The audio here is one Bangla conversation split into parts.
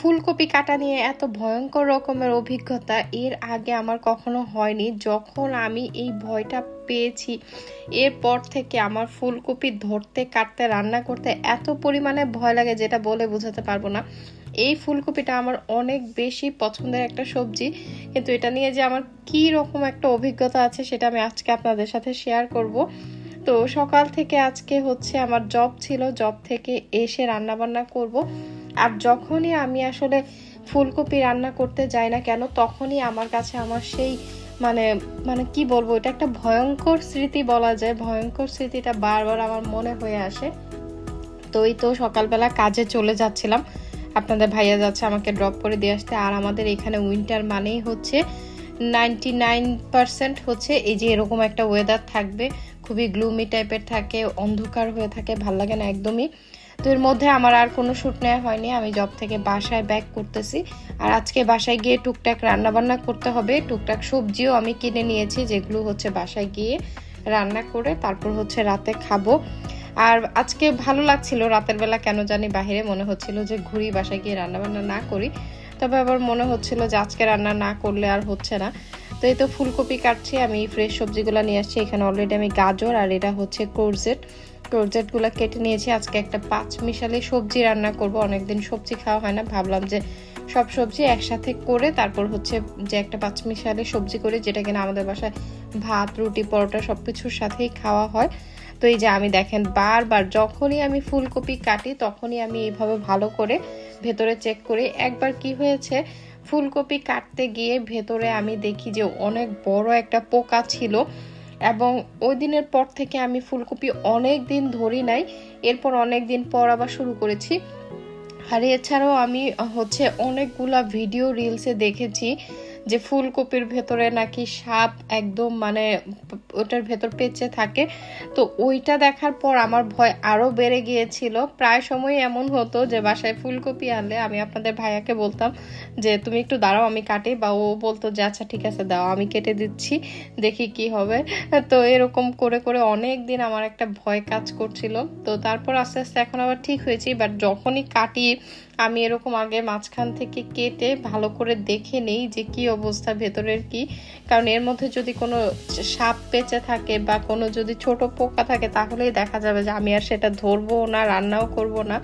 ফুলকপি কাটা নিয়ে এত ভয়ঙ্কর রকমের অভিজ্ঞতা এর আগে আমার কখনো হয়নি। যখন আমি এই ভয়টা পেয়েছি, এরপর থেকে আমার ফুলকপি ধরতে, কাটতে, রান্না করতে এত পরিমাণে ভয় লাগে যেটা বলে বোঝাতে পারব না। এই ফুলকপিটা আমার অনেক বেশি পছন্দের একটা সবজি। কিন্তু এটা নিয়ে যে আমার কি রকম একটা অভিজ্ঞতা আছে সেটা আমি আজকে আপনাদের সাথে শেয়ার করব। তো সকাল থেকে আজকে হচ্ছে আমার জব ছিল। জব থেকে এসে রান্না বান্না করব। আর যখনই আমি আসলে ফুলকপি রান্না করতে যাই না কেন, তখনই আমার কাছে আমার সেই মানে মানে কি বলব, এটা একটা ভয়ঙ্কর স্মৃতি বলা যায়। ভয়ঙ্কর স্মৃতিটা বারবার আমার মনে হয়ে আসে। তো এই তো সকালবেলা কাজে চলে যাচ্ছিলাম। আপনাদের ভাইয়া যাচ্ছে আমাকে ড্রপ করে দিয়ে আসতে। আর আমাদের এখানে উইন্টার মানেই হচ্ছে নাইনটি নাইন পার্সেন্ট হচ্ছে এই যে এরকম একটা ওয়েদার থাকবে। খুবই গ্লুমি টাইপের থাকে, অন্ধকার হয়ে থাকে, ভালো লাগে না একদমই। তো এর মধ্যে আমার আর কোনো শ্যুট নেওয়া হয়নি। আমি জব থেকে বাসায় ব্যাক করতেছি। আর আজকে বাসায় গিয়ে টুকটাক রান্নাবান্না করতে হবে। টুকটাক সবজিও আমি কিনে নিয়েছি, যেগুলো হচ্ছে বাসায় গিয়ে রান্না করে তারপর হচ্ছে রাতে খাব। আর আজকে ভালো লাগছিল, রাতের বেলা কেন জানি বাহিরে মনে হচ্ছিল যে ঘুরি বাসায় গিয়ে রান্নাবান্না না করি। তবে আবার মনে হচ্ছিল যে আজকে রান্না না করলে আর হচ্ছে না। তো এই তো ফুলকপি কাটছি, আমি ফ্রেশ সবজিগুলো নিয়ে আসছি। এখানে অলরেডি আমি গাজর আর এটা হচ্ছে কোরজেট। কোরজেটগুলো কেটে নিয়েছি। আজকে একটা পাঁচ মিশালি সবজি রান্না করব। অনেকদিন সবজি খাওয়া হয় না। ভাবলাম যে সব সবজি একসাথে করে তারপর হচ্ছে যে একটা পাঁচ মিশালে সবজি করে, যেটা কিনা আমাদের বাসায় ভাত, রুটি, পরোটা সব কিছুর সাথেই খাওয়া হয়। তো এই যে আমি দেখেন, বারবার যখনই আমি ফুলকপি কাটি, তখনই আমি এইভাবে ভালো করে ভেতরে চেক করি। একবার কি হয়েছে, ফুলকপি কাটতে গিয়ে ভেতরে আমি দেখি যে অনেক বড় একটা পোকা ছিল। এবং ওই দিনের পর থেকে আমি ফুলকপি অনেক দিন ধরি নাই। এরপর অনেক দিন পর আবার শুরু করেছি। আর এছাড়াও আমি হচ্ছে অনেকগুলা ভিডিও রিলসে দেখেছি। যে ফুলকপির ভেতরে নাকি সাপ একদম মানে ওটার ভেতর পেঁচে থাকে। তো ওইটা দেখার পর আমার ভয় আরও বেড়ে গিয়েছিল। প্রায় সময় এমন হতো যে বাসায় ফুলকপি আনলে আমি আপনাদের ভাইয়াকে বলতাম যে, তুমি একটু দাঁড়াও, আমি কাটি। বা ও বলতো যে আচ্ছা ঠিক আছে, দাও, আমি কেটে দিচ্ছি, দেখি কি হবে। তো এরকম করে করে অনেক দিন আমার একটা ভয় কাজ করছিল। তো তারপর আস্তে আস্তে এখন আবার ঠিক হয়েছি বাট যখনই কাটি আমি এরকম আগে মাঝখান থেকে কেটে ভালো করে দেখে নেই যে কি অবস্থা, ভেতরের কি। কারণ এর মধ্যে যদি কোনো সাপ পেঁচে থাকে বা কোনো যদি ছোট পোকা থাকে, তাহলেই দেখা যাবে যে আমি আর সেটা ধরবো না, রান্নাও করব না।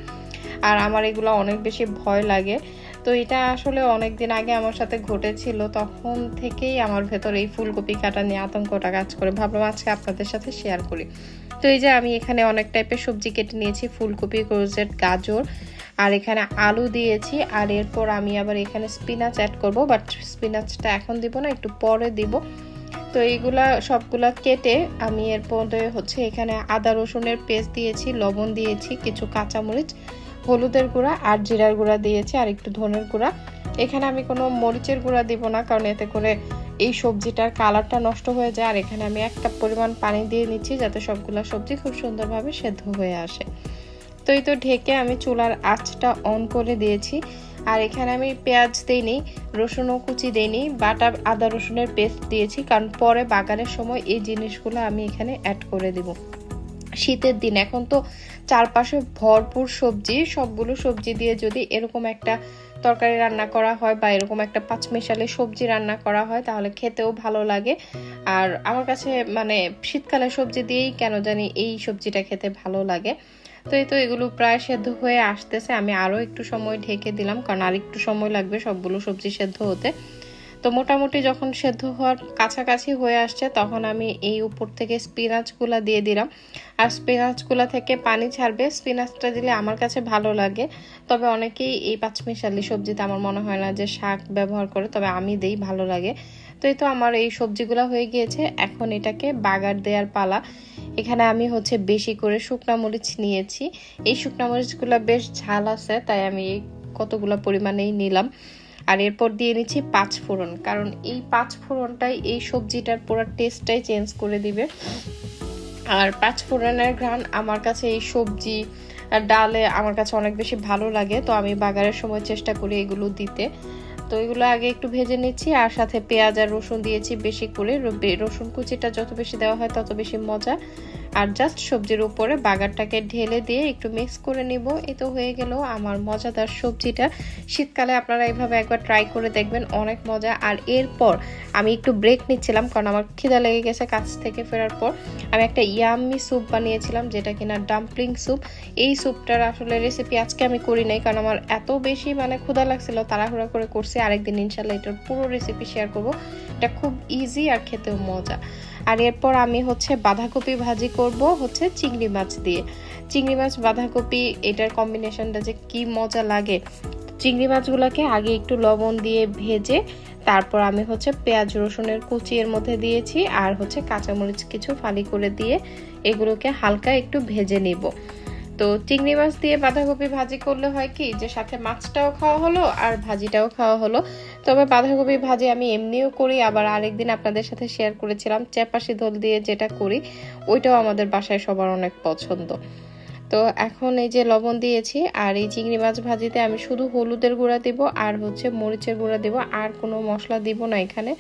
আর আমার এগুলো অনেক বেশি ভয় লাগে। তো এটা আসলে অনেক দিন আগে আমার সাথে ঘটেছিল। তখন থেকেই আমার ভেতরে এই ফুলকপি কাটা নিয়ে আতঙ্কটা কাজ করে। ভাবলাম আজকে আপনাদের সাথে শেয়ার করি। তো এই যে আমি এখানে অনেক টাইপের সবজি কেটে নিয়েছি। ফুলকপি কোরজেট গাজর। আর এখানে আলু দিয়েছি, আর এরপর আমি আবার এখানে স্পিনাচ অ্যাড করব বাট স্পিনাচটা এখন দিব না, একটু পরে দিব। তো এইগুলা সবগুলা কেটে আমি এরপর হচ্ছে এখানে আদা রসুনের পেস্ট দিয়েছি, লবণ দিয়েছি, কিছু কাঁচামরিচ, হলুদের গুঁড়া আর জিরার গুঁড়া দিয়েছি, আর একটু ধনের গুঁড়া। এখানে আমি কোনো মরিচের গুঁড়া দিব না, কারণ এতে করে এই সবজিটার কালারটা নষ্ট হয়ে যায়, আর এখানে আমি এক কাপ পরিমাণ পানি দিয়ে নিচ্ছি, যাতে সবগুলা সবজি খুব সুন্দরভাবে সেদ্ধ হয়ে আসে। এই তো ঢেকে আমি চুলার আঁচটা অন করে দিয়েছি। আর এখানে আমি পেঁয়াজ দিইনি, রসুনও কুচি দিইনি বাটা আদা রসুনের পেস্ট দিয়েছি, কারণ পরে বাগানের সময় এই জিনিসগুলো আমি এখানে অ্যাড করে দেব। শীতের দিন, এখন তো চারপাশে ভরপুর সবজি, সবগুলো সবজি দিয়ে যদি এরকম একটা তরকারি রান্না করা হয় বা এরকম একটা পাঁচমিশালে সবজি রান্না করা হয়, তাহলে খেতেও ভালো লাগে। আর আমার কাছে মানে শীতকালে সবজি দিয়েই কেন জানি এই সবজিটা খেতে ভালো লাগে। তো এই তো এগুলো প্রায় সেদ্ধ হয়ে আসতেছে। আমি আরও একটু সময় ঢেকে দিলাম, কারণ আর একটু সময় লাগবে সবগুলো সবজি সেদ্ধ হতে। তো মোটামুটি যখন সেদ্ধ হওয়ার কাছাকাছি হয়ে আসছে, তখন আমি এই উপর থেকে স্পিনাচগুলা দিয়ে দিলাম। আর স্পিনাচগুলা থেকে পানি ছাড়বে। স্পিনাচটা দিলে আমার কাছে ভালো লাগে। তবে অনেকেই এই পাঁচমিশালি সবজিতে আমার মনে হয় না যে শাক ব্যবহার করে, তবে আমি দেই, ভালো লাগে। তো এই তো আমার এই সবজিগুলো হয়ে গিয়েছে। এখন এটাকে বাগার দেওয়ার পালা। এখানে আমি হচ্ছে বেশি করে শুকনা মরিচ নিয়েছি। এই শুকনা মরিচগুলো বেশ ঝাল আছে, তাই আমি কতগুলো পরিমাণেই নিলাম। আর এরপর দিয়ে নিচ্ছি পাঁচ ফোড়ন, কারণ এই পাঁচ ফোড়নটাই এই সবজিটার পুরো টেস্টটাই চেঞ্জ করে দিবে। আর পাঁচ ফোড়নের ঘ্রাণ আমার কাছে এই সবজি ডালে আমার কাছে অনেক বেশি ভালো লাগে, তো আমি বাগারের সময় চেষ্টা করি এগুলো দিতে। তো এগুলো আগে একটু ভেজে নিচ্ছি, আর সাথে পেঁয়াজ আর রসুন দিয়েছি বেশি করে। রসুন কুচিটা যত বেশি দেওয়া হয় তত বেশি মজা। আর জাস্ট সবজির উপরে বাগারটাকে ঢেলে দিয়ে একটু মিক্স করে নিব। এ তো হয়ে গেল আমার মজাদার সবজিটা। শীতকালে আপনারা এইভাবে একবার ট্রাই করে দেখবেন, অনেক মজা। আর এরপর আমি একটু ব্রেক নিচ্ছিলাম, কারণ আমার খিদা লেগে গেছে কাছ থেকে ফেরার পর। আমি একটা ইয়াম্মি স্যুপ বানিয়েছিলাম, যেটা কিনা ডাম্পলিং স্যুপ এই স্যুপটার আসলে রেসিপি আজকে আমি করি নাই, কারণ আমার এত বেশি মানে ক্ষুধা লাগছিল, তাড়াহুড়া করে করছি। আরেকদিন ইনশাল্লাহ এটার পুরো রেসিপি শেয়ার করব। এটা খুব ইজি আর খেতেও মজা। আর এরপর আমি হচ্ছে বাঁধাকপি ভাজি করব হচ্ছে চিংড়ি মাছ দিয়ে। চিংড়ি মাছ, বাঁধাকপি, এটার কম্বিনেশনটা যে কি মজা লাগে। চিংড়ি মাছগুলোকে আগে একটু লবণ দিয়ে ভেজে তারপর আমি হচ্ছে পেঁয়াজ, রসুনের কুচি এর মধ্যে দিয়েছি আর হচ্ছে কাঁচামরিচ কিছু ফালি করে দিয়ে এগুলোকে হালকা একটু ভেজে নিব। তো চিংড়ি মাছ দিয়ে বাঁধাকপি ভাজি করলে হয় কি যে সাথে মাছটাও খাওয়া হলো আর ভাজিটাও খাওয়া হলো। তবে বাঁধাকপি ভাজি আমি এমনিও করি, আবার আরেকদিন আপনাদের সাথে শেয়ার করেছিলাম চেপাশি দোল দিয়ে যেটা করি, ওইটাও আমাদের বাসায় সবার অনেক পছন্দ। তো এখন এই যে লবণ দিয়েছি, আর এই চিংড়ি মাছ ভাজিতে আমি শুধু হলুদের গুঁড়া দিব আর হচ্ছে মরিচের গুঁড়া দিব, আর কোনো মশলা দিব না এখানে।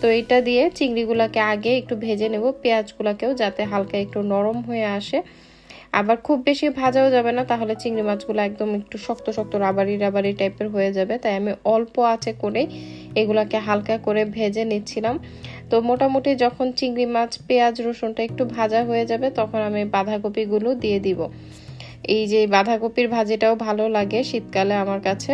তো এটা দিয়ে চিংড়িগুলোকে আগে একটু ভেজে নেব, পেঁয়াজগুলোকেও যাতে হালকা একটু নরম হয়ে আসে। আবার খুব বেশি ভাজাও যাবে না, তাহলে চিংড়ি মাছগুলো একদম একটু শক্ত শক্ত রাবারি রাবারি টাইপের হয়ে যাবে। তাই আমি অল্প আছে করে এগুলাকে হালকা করে ভেজে নিচ্ছিলাম। তো মোটামুটি যখন চিংড়ি মাছ, পেঁয়াজ, রসুনটা একটু ভাজা হয়ে যাবে, তখন আমি বাঁধাকপিগুলো দিয়ে দিব। এই যে বাঁধাকপির ভাজিটাও ভালো লাগে শীতকালে আমার কাছে।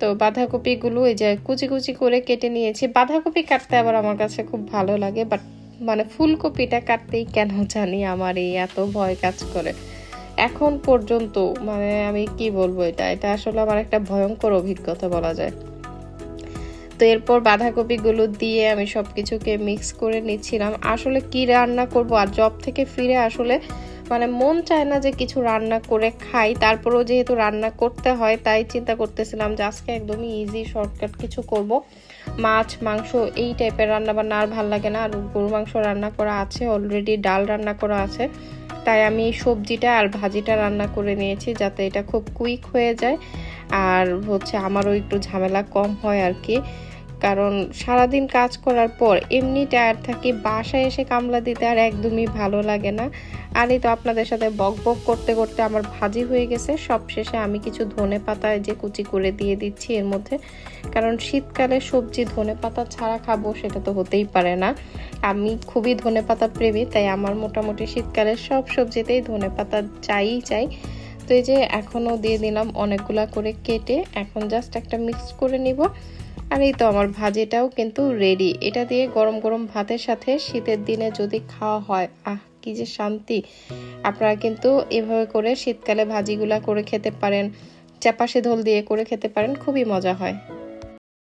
তো বাঁধাকপিগুলো এই যে কুচি কুচি করে কেটে নিয়েছি। বাঁধাকপি কাটতে আবার আমার কাছে খুব ভালো লাগে, বাট মানে ফুলকপিটা কাটতেই কেন জানি আমার এই এত ভয় কাজ করে। এখন পর্যন্ত মানে আমি কি বলব এটা? এটা আসলে আমার একটা ভয়ঙ্কর অভিজ্ঞতা বলা যায়। তো এরপর বাঁধাকপিগুলো দিয়ে আমি সব কিছুকে মিক্স করে নিচ্ছিলাম। আসলে কি রান্না করব আর জব থেকে ফিরে আসলে মানে মন চায় না যে কিছু রান্না করে খাই। তারপরেও যেহেতু রান্না করতে হয়, তাই চিন্তা করতেছিলাম যে আজকে একদমই ইজি শর্টকাট কিছু করব। মাছ, মাংস এই টাইপের রান্না বান্না আর ভালো লাগে না। আর গরু মাংস রান্না করা আছে অলরেডি ডাল রান্না করা আছে। তাই আমি সবজিটা আর ভাজিটা রান্না করে নিয়েছি যাতে এটা খুব কুইক হয়ে যায়। আর হচ্ছে আমারও একটু ঝামেলা কম হয় আর কি। কারণ সারাদিন কাজ করার পর এমনি টায়ার থাকি, বাসায় এসে কামলা দিতে আর একদমই ভালো লাগে না। আর এই তো আপনাদের সাথে বক বক করতে করতে আমার ভাজি হয়ে গেছে। সব শেষে আমি কিছু ধনে পাতা যে কুচি করে দিয়ে দিচ্ছি এর মধ্যে। কারণ শীতকালে সবজি ধনে পাতা ছাড়া খাব সেটা তো হতেই পারে না। আমি খুবই ধনে পাতা প্রেমী, তাই আমার মোটামুটি শীতকালে সব সবজিতেই ধনে পাতা চাই চাই। তো এই যে এখনও দিয়ে দিলাম অনেকগুলা করে কেটে, এখন জাস্ট একটা মিক্স করে নিব। আর এই তো আমার ভাজিটাও কিন্তু রেডি এটা দিয়ে গরম গরম ভাতের সাথে শীতের দিনে যদি খাওয়া হয়, আহ, কি যে শান্তি। আপনারা কিন্তু এভাবে করে শীতকালে ভাজিগুলা করে খেতে পারেন চাপাশে ধোল দিয়ে করে খেতে পারেন, খুবই মজা হয়।